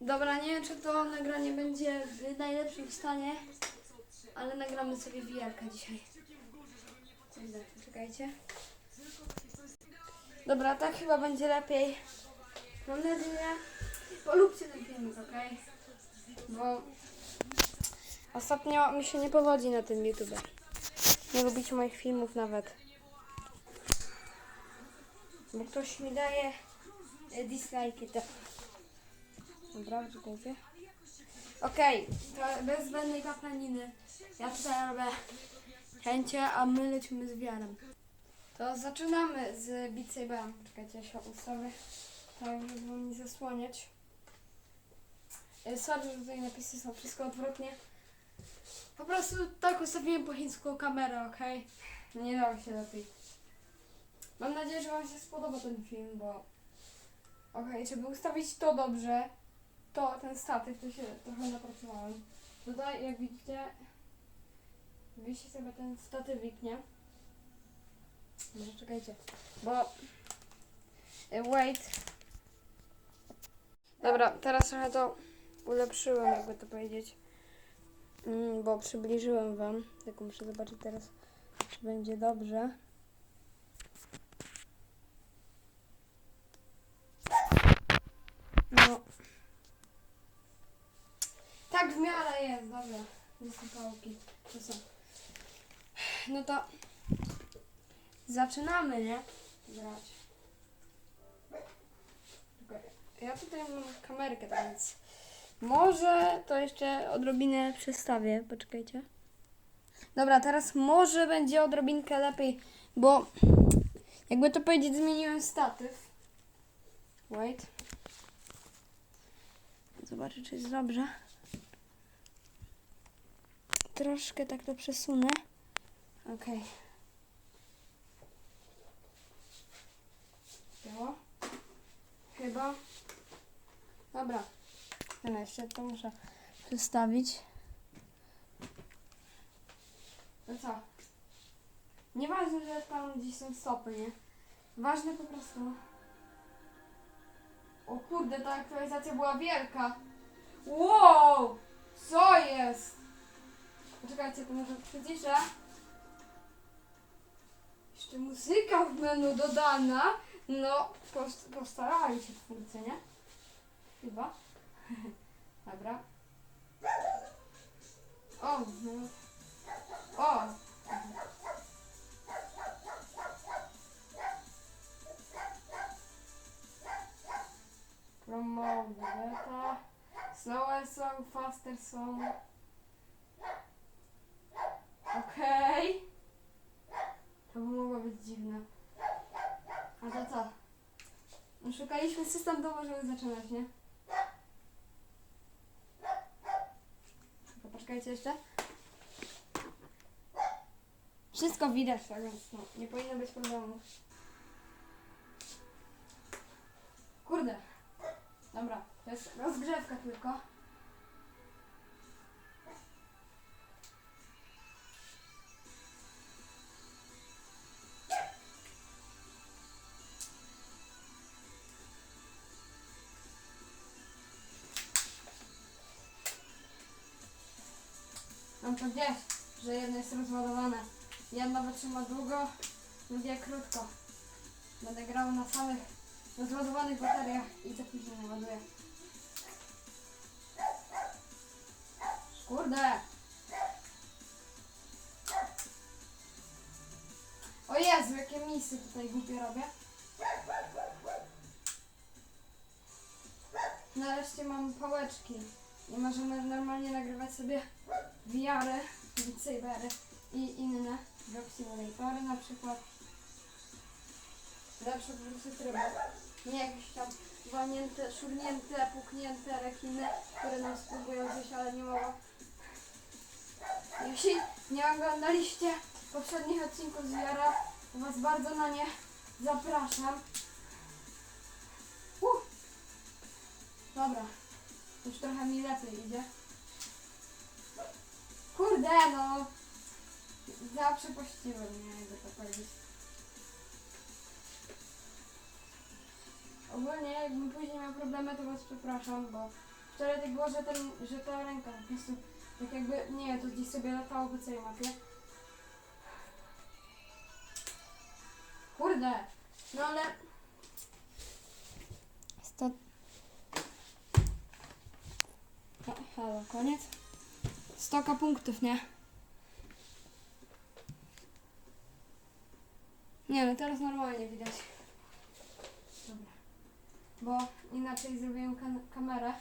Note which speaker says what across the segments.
Speaker 1: Dobra, nie wiem czy to nagranie będzie w najlepszym stanie, ale nagramy sobie wiarkę dzisiaj. Kurde, czekajcie. Dobra, tak chyba będzie lepiej. Mam nadzieję. Polubcie ten filmik, okej? Bo ostatnio mi się nie powodzi na tym YouTube. Nie lubicie moich filmów nawet. Bo ktoś mi daje e, dislike to. Dobra, czekajcie. Okej, to bez zbędnej paplaniny. Ja tutaj robię chęcie, a my lecimy z wiarem. To zaczynamy z Beat. Czekajcie, ja się ustawię tak, żeby nie zasłaniać. E, Sorry, że tutaj napisy są wszystko odwrotnie. Po prostu tak ustawiłem po chińsku kamerę, okej? No Nie dało się lepiej. Mam nadzieję, że wam się spodoba ten film, bo... Okej, żeby ustawić to dobrze, to ten statyw, to się trochę napracowałem. Tutaj, jak widzicie, wisi sobie ten statywik, nie? Może czekajcie, bo... y, Wait. Dobra, teraz trochę to ulepszyłem, jakby to powiedzieć. Mm, bo przybliżyłem wam. Tylko muszę zobaczyć teraz, czy będzie dobrze. No. Tak w miarę jest, dobra. Nie są pałki. To są. No to zaczynamy, nie? Grać. Ja tutaj mam kamerkę, tak więc może to jeszcze odrobinę przestawię. Poczekajcie. Dobra, teraz może będzie odrobinkę lepiej, bo jakby to powiedzieć, zmieniłem statyw. Wait. Zobaczę, czy jest dobrze. Troszkę tak to przesunę. Okej. Było? Chyba. Dobra. No jeszcze to muszę przestawić. No co? Nieważne, że tam gdzieś są stopy, nie? Ważne po prostu. O kurde, ta aktualizacja była wielka. Wow! Co jest? Poczekajcie, to może przyciszę. Jeszcze muzyka w menu dodana. No, post postarali się twórcy, nie? Chyba. Dobra. O, no. O! Promote beta. Slower song, faster song. Okej. To by mogło być dziwne. A to co? Szukaliśmy system, to możemy zaczynać, nie? Tylko poczekajcie jeszcze. Wszystko widać, tak więc no, nie powinno być problemu. Kurde. Dobra, to jest rozgrzewka tylko. To gdzieś, że jedno jest rozładowane. Jedno wytrzyma długo, drugie krótko. Będę grał na samych rozładowanych bateriach i to później naładuję. Kurde! O Jezu, jakie misy tutaj głupie robię. Nareszcie mam pałeczki i możemy normalnie nagrywać sobie Beat Sabery i inne Drop Simulatory na przykład. Lepsze po prostu tryby. Nie jakieś tam walnięte, szurnięte, puknięte rekiny, które nam spróbują zjeść, ale nie mogą. Jeśli nie oglądaliście poprzednich odcinków z VR, to Was bardzo na nie zapraszam. Uh. Dobra, już trochę mi lepiej idzie. Kurde, no. Zawsze pościłem, nie jakby to powiedzieć. Ogólnie, jakbym później miał problemy, to was przepraszam, bo wczoraj tak było, że, ten, że ta ręka po prostu tak jakby, nie to gdzieś sobie latało po całej mapie. Kurde! No ale... Sto... Ha, halo, koniec? Stoka punktów, nie? Nie no, teraz normalnie widać. Dobra. Bo inaczej zrobiłem kamerę.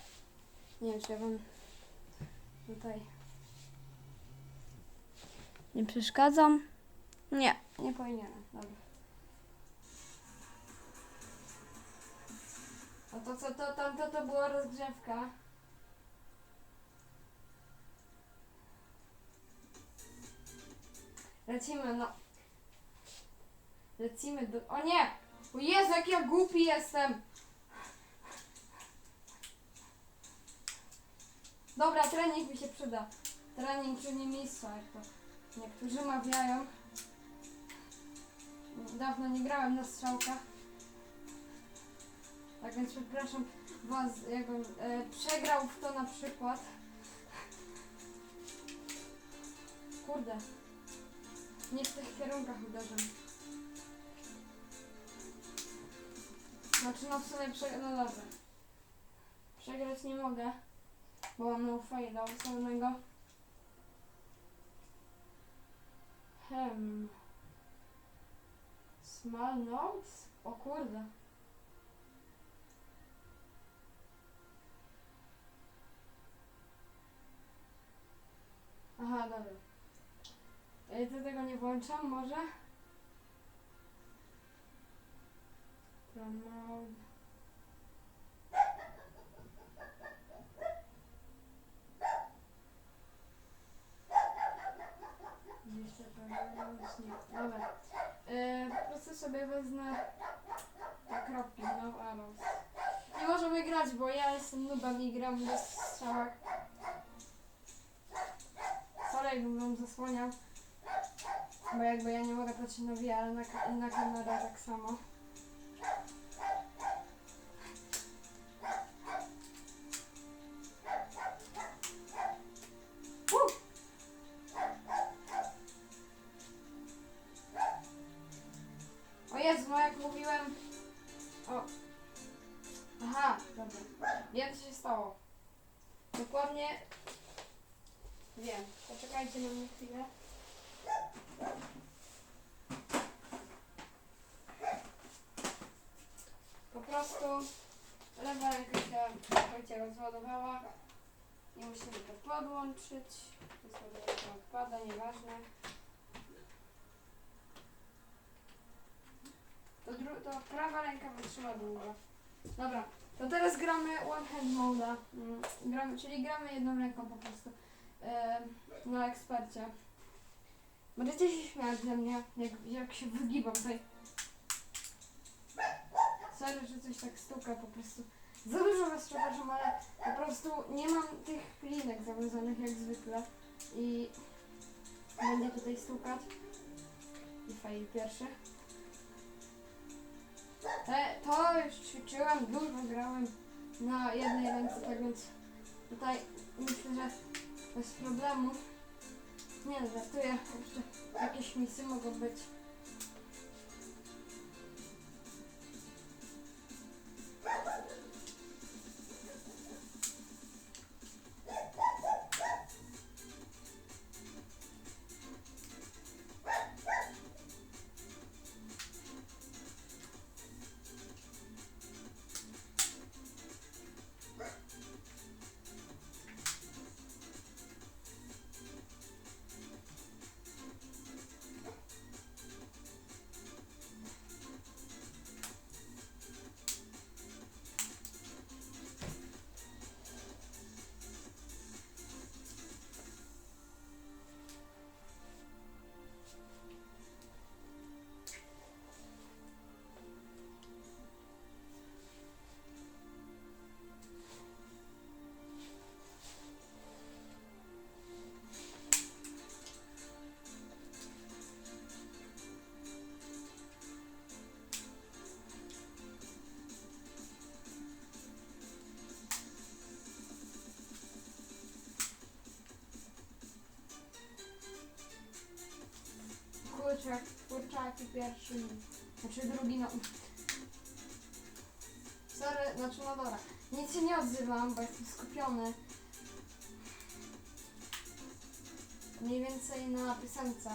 Speaker 1: Nie wiem, czy ja wam tutaj nie przeszkadzam. Nie, nie powinienem. Dobra. A to co, to tamto to była rozgrzewka. Lecimy, no. Lecimy do... O nie! O Jezu, jak ja głupi jestem! Dobra, trening mi się przyda. Trening czyni mistrza, jak to niektórzy mawiają. Dawno nie grałem na strzałkach. Tak więc przepraszam was, jakbym e, przegrał w to na przykład. Kurde. Nie w tych kierunkach uderzam. Znaczy no w sumie prze... no. Przegrać nie mogę, bo mam no fade'a ustawionego. Hmm. Small notes? O kurde. Aha, dobra. Ej, to tego nie włączam może? Promote. Jeszcze promote, nie. Dobra. E, po prostu sobie wezmę kropki, no arrows. Nie możemy grać, bo ja jestem nubem i gram bez strzałek. Sorry, jakbym zasłaniał. Bo jakby ja nie mogę patrzeć na VR, ale na, ka- na kamerę tak samo. O Jezu, no jak mówiłem... O. Aha, dobra. Wiem co się stało. Dokładnie... Wiem. Poczekajcie na mnie chwilę. Po prostu lewa ręka się słuchajcie, rozładowała i musimy to podłączyć. To sobie to odpada, nieważne. To, to prawa ręka wytrzyma długo. Dobra, to teraz gramy one hand moda. Mm, gramy, czyli gramy jedną ręką po prostu em, na ekspercie. Możecie się śmiać ze mnie, jak, jak się wygibam tutaj. Sorry, że coś tak stuka po prostu. Za dużo was przepraszam, ale po prostu nie mam tych linek zawiązanych jak zwykle. I będzie tutaj stukać. I fail pierwszy. Te, to już ćwiczyłem, dużo grałem na jednej ręce, tak więc tutaj myślę, że bez problemu. Nie żartuję, jeszcze jakieś misy mogą być. Kurczak, kurczaki pierwszy, znaczy drugi, no. Sorry, znaczy no dobra. Nic się nie odzywam, bo jestem skupiony. Mniej więcej na piosence.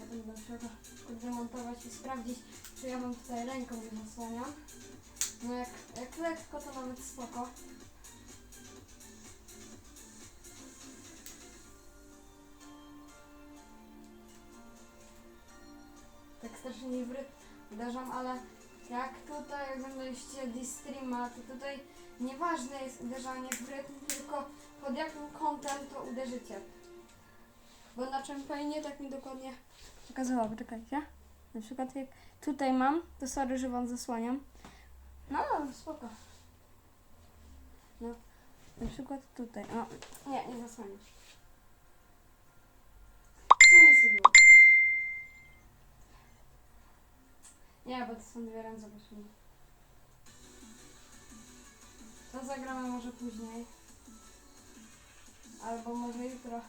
Speaker 1: Ja będę musiała kurde montować i sprawdzić, czy ja mam tutaj ręką nie zasłaniam. No jak, jak lekko, to nawet spoko. Strasznie nie uderzam, ale jak tutaj oglądaliście D-Streama, to tutaj nieważne jest uderzanie w rytm, tylko pod jakim kątem to uderzycie. Bo na czym fajnie tak mi dokładnie pokazała, poczekajcie. Na przykład jak tutaj mam, to sorry, że wam zasłaniam. No, no, spoko. No, na przykład tutaj. O, nie, nie zasłaniam. Co mi się było? Nie, bo to są dwie ręce potrzebne. To zagramy może później. Albo może jutro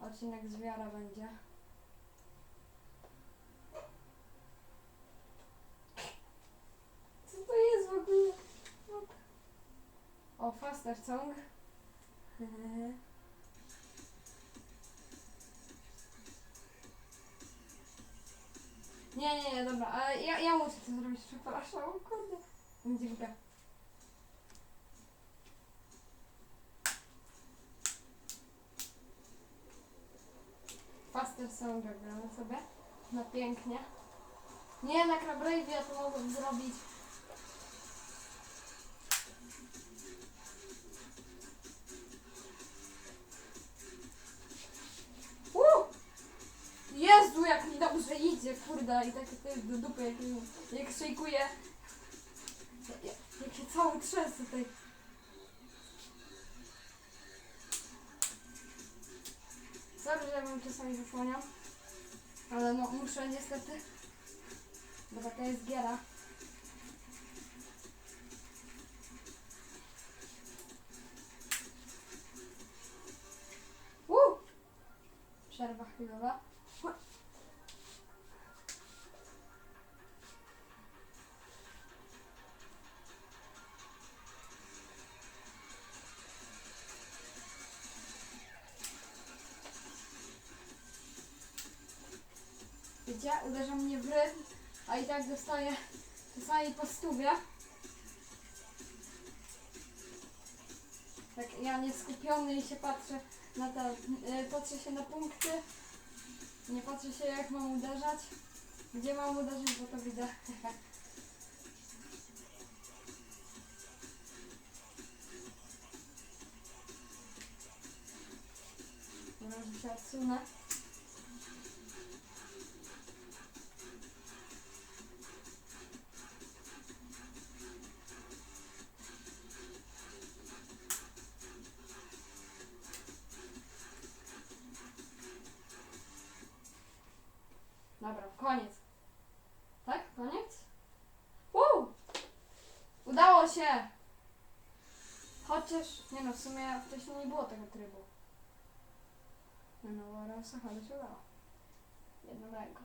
Speaker 1: odcinek z wiara będzie. Co to jest w ogóle? O, faster song. Nie, nie, nie, dobra, ale ja, ja muszę to zrobić, przepraszam, kurde. Będzie głupia. Faster gramy sobie. No pięknie. Nie, na Crabravie ja to mogłem zrobić. Jezu, jak mi dobrze idzie, kurde, i takie jest do dupy, jak, jak szejkuje. Jak, się cały trzęsę tutaj. Sorry, że wam czasami zasłaniam, ale no muszę niestety, bo taka jest giera. Przerwa chwilowa. Uderza mnie w rytm, a i tak dostaję czasami po stówie. Tak ja nie skupiony i się patrzę na te, y, patrzę się na punkty, nie patrzę się jak mam uderzać, gdzie mam uderzyć, bo to widzę. Może się odsunę. Chociaż, nie no, w sumie wcześniej nie było tego trybu. No, no, bo raz, ale się udało. Jedną ręką.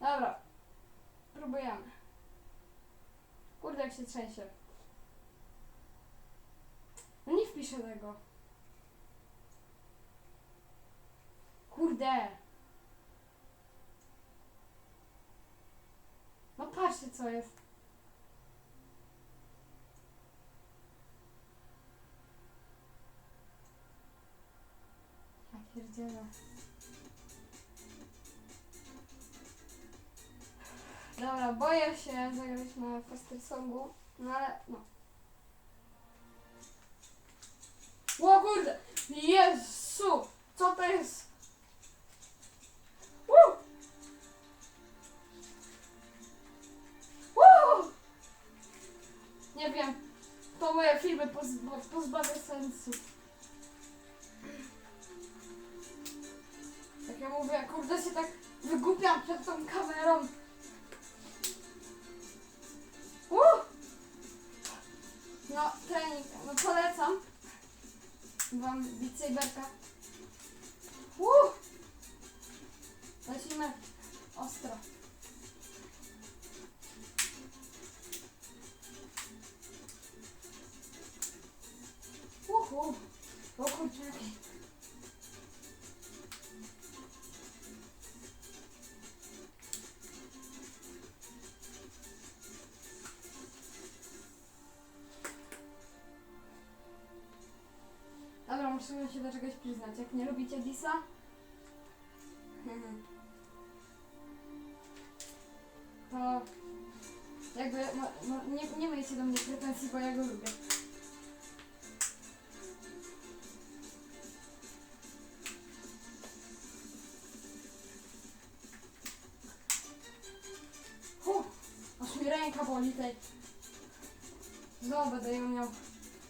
Speaker 1: Dobra. Próbujemy. Kurde, jak się trzęsie. No nie wpiszę tego. Kurde. No patrzcie co jest. Ja pierdzielę. Dobra, boję się zagrać na Faster Songu, no ale no. O kurde! Jezu! Co to jest? Woo! Woo! Nie wiem. To moje filmy pozba pozbawia sensu. Ja mówię, kurde się tak wygłupiam przed tą kamerą. Uh! No, trening, no polecam wam Beat Saberka. Uh! Lecimy musimy się do czegoś przyznać. Jak nie lubicie Disa? To jakby no, no, nie, nie miejcie do mnie pretensji, bo ja go lubię. Hu, aż mi ręka boli tej. Znowu będę ją miał.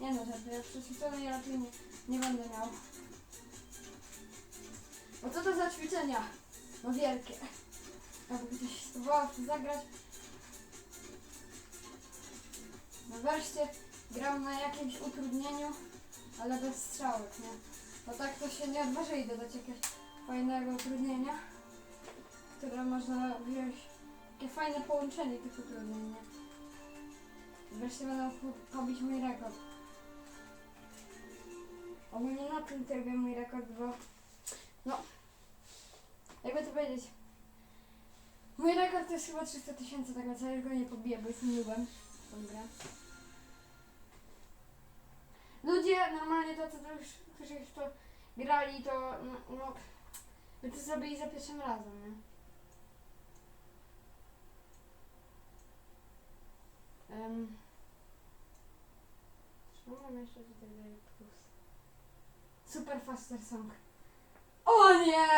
Speaker 1: Nie no, żartuję, jak przećwiczonej raczej nie, nie będę miał. Bo co to za ćwiczenia? No wielkie. Jakby ktoś spróbował w to zagrać. No wreszcie gram na jakimś utrudnieniu, ale bez strzałek, nie? Bo tak to się nie odważy idę dać jakiegoś fajnego utrudnienia, które można wziąć. Takie fajne połączenie tych utrudnień, nie? Wreszcie mógł pobić mój rekord. Tym trybie mój rekord, bo no, jakby to powiedzieć, mój rekord to jest chyba 300 tysięcy, tak już go nie pobiję, bo jestem nubem tą grę. Ludzie normalnie to już, którzy już to grali, to no, no by to zrobili za pierwszym razem, nie? Um, co mam jeszcze tutaj plus? Super Faster Song. O nie!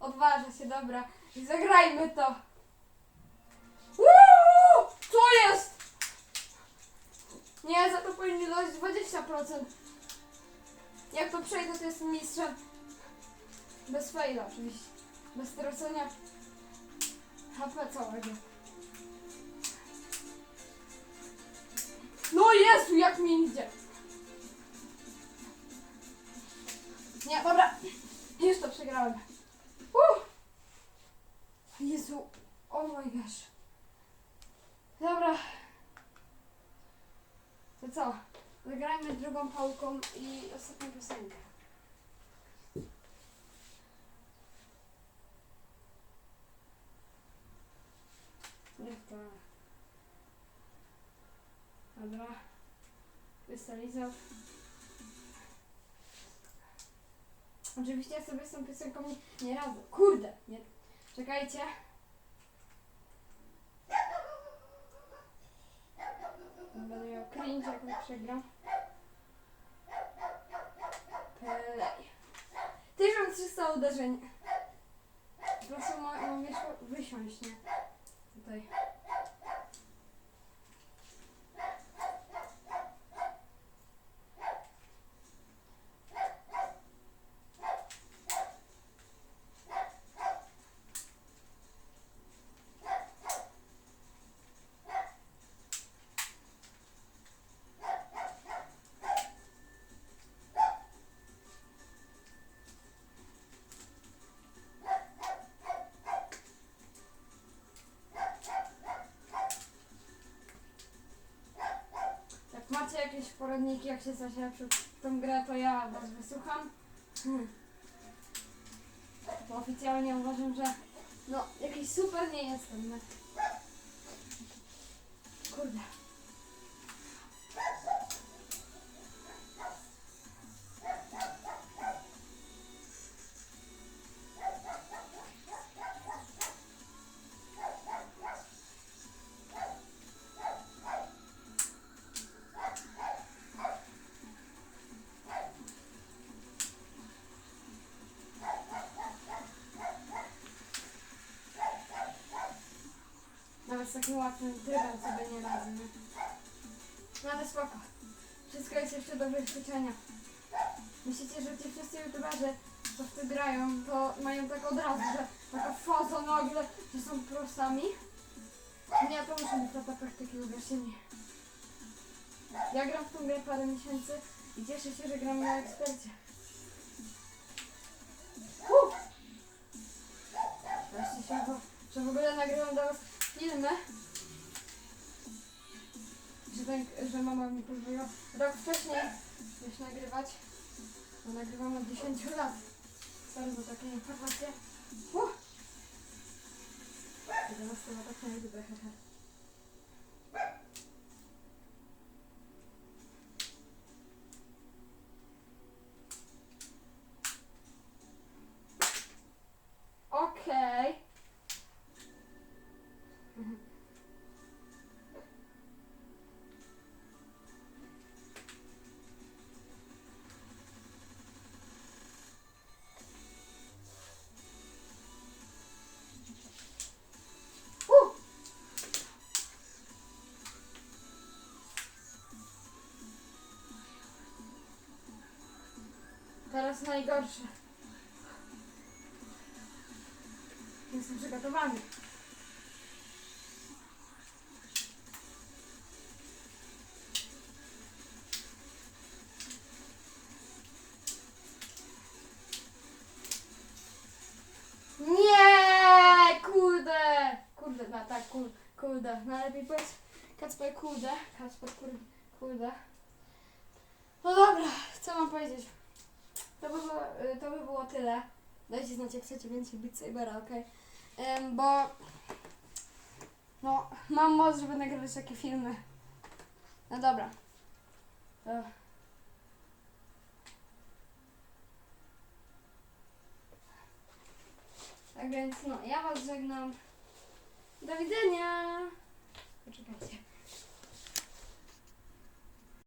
Speaker 1: Odważę się, dobra. Zagrajmy to. Uuu! Co jest? Nie, za to powinni dać 20%. Jak to przejdę, to jestem mistrzem. Bez faila oczywiście. Bez stracenia HP całego. No Jezu, jak mi idzie. Nie, dobra. Już to przegrałem. Uh! Jezu, oh my gosh. Dobra. To co? Zagrajmy drugą pałką i ostatnią piosenkę. Niech to. Dobra. Oczywiście ja sobie z tą piosenką nie, radzę. Kurde! Nie. Czekajcie. Będę miał cringe, jak mi przegram. Play. 1300 uderzeń. Mam jeszcze wysiąść, nie? Tutaj. Poradniki, jak się zaczyna w tą grę, to ja was wysłucham. Hmm. Bo oficjalnie uważam, że no, jakiś super nie jestem. z takim łatwym dyrem sobie nie radzę. No ale spoko. Wszystko jest jeszcze do wychwycenia. Myślicie, że ci wszyscy youtuberzy, co w to grają, to mają tak od razu, że taka faza nagle, że są prosami? Nie, ja to muszę mieć lata praktyki, uwierzcie mi. Ja gram w tą grę parę miesięcy i cieszę się, że gram na ekspercie. Uff! Właśnie się, że w ogóle nagrywam dla was filmy. Że, ten, że mama mi pozwoliła rok wcześniej już nagrywać. Bo nagrywam od 10 lat. Sorry za takie informacje. Uh! 11 latach nie lubię. hehe. Teraz najgorsze. Jestem przygotowany. Nie, kurde. Kurde, no tak, kur, kurde. No lepiej powiedz Kacper, kurde. Kacper, kurde, kurde. No dobra, co mam powiedzieć? To by było, y, to by było tyle. Dajcie znać, jak chcecie więcej Beat Sabera, okej? Em, bo no, mam moc, żeby nagrywać takie filmy. No dobra. To... Tak więc, no, ja was żegnam. Do widzenia. Poczekajcie.